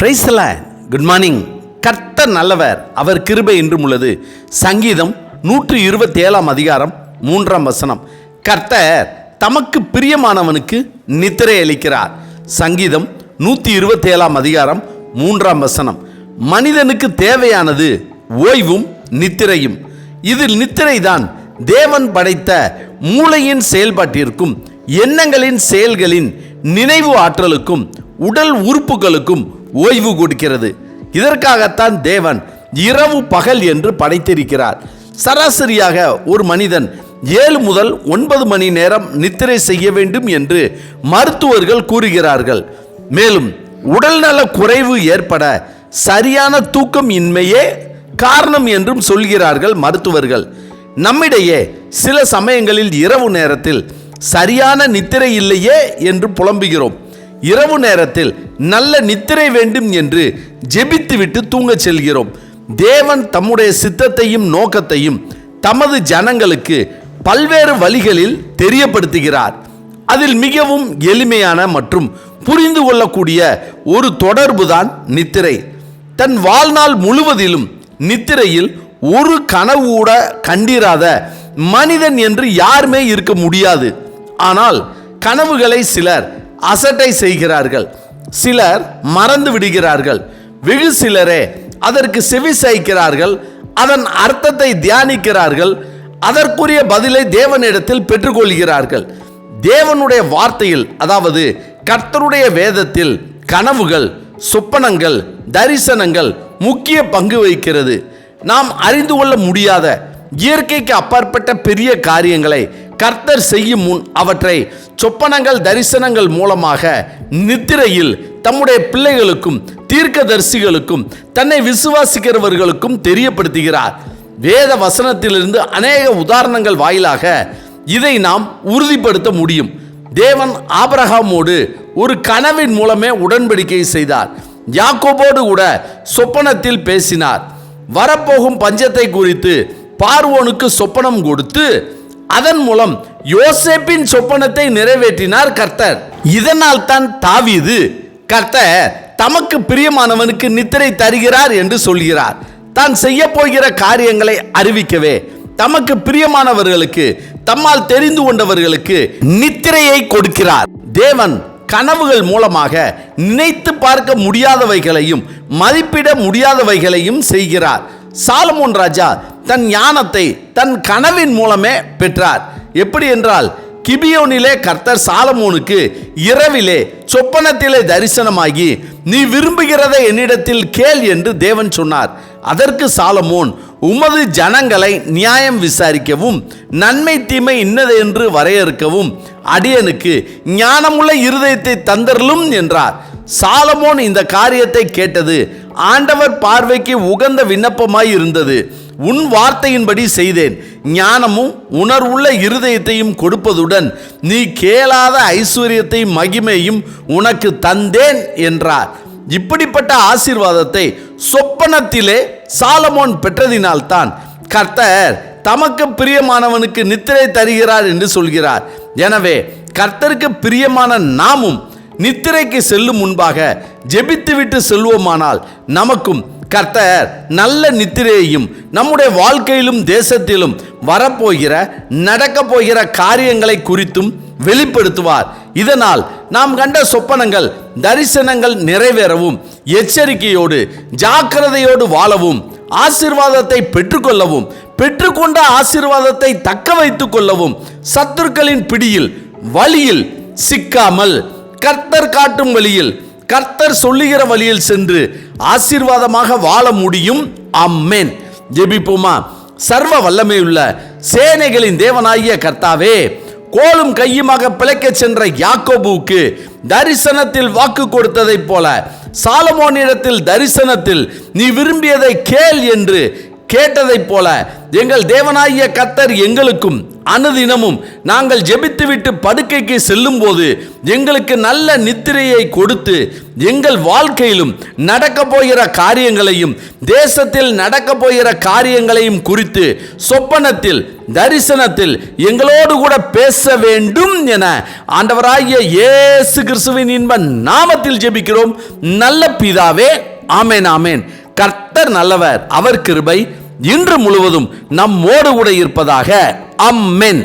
பிரைஸ்ல good morning கர்த்தர் நல்லவர். அவர் கிருபை என்றும் உள்ளது. சங்கீதம் நூற்றி இருபத்தி ஏழாம் அதிகாரம் மூன்றாம் வசனம். கர்த்தர் தமக்கு பிரியமானவனுக்கு நித்திரை அளிக்கிறார். சங்கீதம் நூற்றி இருபத்தி ஏழாம் அதிகாரம் மூன்றாம் வசனம். மனிதனுக்கு தேவையானது ஓய்வும் நித்திரையும். இதில் நித்திரைதான் தேவன் படைத்த மூளையின் செயல்பாட்டிற்கும் எண்ணங்களின் செயல்களின் நினைவு ஆற்றலுக்கும் உடல் உறுப்புகளுக்கும் ஓய்வு கொடுக்கிறது. இதற்காகத்தான் தேவன் இரவு பகல் என்று படைத்திருக்கிறார். சராசரியாக ஒரு மனிதன் ஏழு முதல் ஒன்பது மணி நேரம் நித்திரை செய்ய வேண்டும் என்று மருத்துவர்கள் கூறுகிறார்கள். மேலும் உடல்நல குறைவு ஏற்பட சரியான தூக்கம் இன்மையே காரணம் என்றும் சொல்கிறார்கள் மருத்துவர்கள். நம்மிடையே சில சமயங்களில் இரவு நேரத்தில் சரியான நித்திரை இல்லையே என்று புலம்புகிறோம். இரவு நேரத்தில் நல்ல நித்திரை வேண்டும் என்று ஜெபித்துவிட்டு தூங்கச் செல்கிறோம். தேவன் தம்முடைய சித்தத்தையும் நோக்கத்தையும் தமது ஜனங்களுக்கு பல்வேறு வழிகளில் தெரியப்படுத்துகிறார். அதில் மிகவும் எளிமையான மற்றும் புரிந்து கொள்ளக்கூடிய ஒரு தொடர்புதான் நித்திரை. தன் வாழ்நாள் முழுவதிலும் நித்திரையில் ஒரு கனவு கூட கண்டிராத மனிதன் என்று யாருமே இருக்க முடியாது. ஆனால் கனவுகளை சிலர் அசட்டை செய்கிறார்கள். சிலர் மறந்து விடுகிறார்கள். வெகு சிலரே அதற்கு செவி சாய்க்கிறார்கள். அதன் அர்த்தத்தை தியானிக்கிறார்கள். அதற்குரிய பதிலை தேவனிடத்தில் பெற்றுக்கொள்கிறார்கள். தேவனுடைய வார்த்தையில் அதாவது கர்த்தருடைய வேதத்தில் கனவுகள் சொப்பனங்கள் தரிசனங்கள் முக்கிய பங்கு வகிக்கிறது. நாம் அறிந்து கொள்ள முடியாத இயற்கைக்கு அப்பாற்பட்ட பெரிய காரியங்களை கர்த்தர் செய்யும் முன் அவற்றை சொப்பனங்கள் தரிசனங்கள் மூலமாக நித்திரையில் தம்முடைய பிள்ளைகளுக்கும் தீர்க்கதரிசிகளுக்கும் தன்னை விசுவாசிக்கிறவர்களுக்கும் தெரியப்படுத்துகிறார். வேத வசனத்திலிருந்து அநேக உதாரணங்கள் வாயிலாக இதை நாம் உறுதிப்படுத்த முடியும். தேவன் ஆபரகாமோடு ஒரு கனவின் மூலமே உடன்படிக்கை செய்தார். யாக்கோபோடு கூட சொப்பனத்தில் பேசினார். வரப்போகும் பஞ்சத்தை குறித்து பார்வோனுக்கு சொப்பனம் கொடுத்து அதன் மூலம் யோசேப்பின் சொப்பனத்தை நிறைவேற்றினார் கர்த்தர். இதனால் தான் தாவீது கர்த்தர் தமக்கு பிரியமானவனுக்கு நித்திரை தருகிறார் என்று சொல்கிறார். தான் செய்ய போகிற காரியங்களை அறிவிக்கவே. தமக்கு பிரியமானவர்களுக்கு தம்மால் தெரிந்து கொண்டவர்களுக்கு நித்திரையை கொடுக்கிறார். தேவன் கனவுகள் மூலமாக நினைத்து பார்க்க முடியாதவைகளையும் மதிப்பிட முடியாதவைகளையும் செய்கிறார். சாலமோன் ராஜா தன் ஞானத்தை தன் கனவின் மூலமே பெற்றார். எப்படி என்றால் கிபியோனிலே கர்த்தர் சாலமோனுக்கு இரவிலே சொப்பனத்திலே தரிசனமாகி நீ விரும்புகிறதை என்னிடத்தில் கேள் என்று தேவன் சொன்னார். அதற்கு சாலமோன் உமது ஜனங்களை நியாயம் விசாரிக்கவும் நன்மை தீமை இன்னது என்று வரையறுக்கவும் அடியனுக்கு ஞானமுள்ள இருதயத்தை தந்தரலும் என்றார். சாலமோன் இந்த காரியத்தை கேட்டது ஆண்டவர் பார்வைக்கு உகந்த விண்ணப்பமாய் இருந்தது உன் வார்த்தையின்படி செய்தேன். ஞானமும் உணர்வுள்ள இருதயத்தையும் கொடுப்பதுடன் நீ கேளாத ஐஸ்வர்யத்தை மகிமையும் உனக்கு தந்தேன் என்றார். இப்படிப்பட்ட ஆசீர்வாதத்தை சொப்பனத்திலே சாலமோன் பெற்றதினால்தான் கர்த்தர் தமக்கு பிரியமானவனுக்கு நித்திரை தருகிறார் என்று சொல்கிறார். எனவே கர்த்தருக்கு பிரியமான நாமும் நித்திரைக்கு செல்லும் முன்பாக ஜெபித்துவிட்டு செல்வோமானால் நமக்கும் கர்த்தர் நல்ல நித்திரையையும் நம்முடைய வாழ்க்கையிலும் தேசத்திலும் வரப்போகிற நடக்கப் போகிற காரியங்களை குறித்தும் வெளிப்படுத்துவார். இதனால் நாம் கண்ட சொப்பனங்கள் தரிசனங்கள் நிறைவேறவும் எச்சரிக்கையோடு ஜாக்கிரதையோடு வாழவும் ஆசீர்வாதத்தை பெற்றுக்கொள்ளவும் பெற்றுக்கொண்ட ஆசீர்வாதத்தை தக்க வைத்துக் கொள்ளவும் சத்துருக்களின் பிடியில் வழியில் சிக்காமல் கர்த்தர் காட்டும் வழியில் கர்த்தர் சொல்லுகிற வழியில் சென்று ஆசீர்வாதமாக வாழ முடியும். அம்மேன் ஜெபிப்போமா? சர்வ வல்லமையுள்ள சேனைகளின் தேவனாகிய கர்த்தாவே கோலும் கையுமாக பிழைக்கச் சென்ற யாக்கோபுக்கு தரிசனத்தில் வாக்கு கொடுத்ததைப் போல சாலமோனிடத்தில் தரிசனத்தில் நீ விரும்பியதை கேள் என்று கேட்டதைப் போல எங்கள் தேவனாகிய கர்த்தர் எங்களுக்கும் அனுதினமும் நாங்கள் ஜெபித்துவிட்டு படுக்கைக்கு செல்லும்போது எங்களுக்கு நல்ல நித்திரையை கொடுத்து எங்கள் வாழ்க்கையிலும் நடக்க போகிற காரியங்களையும் தேசத்தில் நடக்க போகிற காரியங்களையும் குறித்து சொப்பனத்தில் தரிசனத்தில் எங்களோடு கூட பேச வேண்டும் என ஆண்டவராகிய இயேசு கிறிஸ்துவின் இன்ப நாமத்தில் ஜெபிக்கிறோம். நல்ல பிதாவே ஆமேன் ஆமேன். கர்த்தர் நல்லவர் அவர் கிருபை இன்று முழுவதும் நம்மோடு கூட இருப்பதாக அம்மென்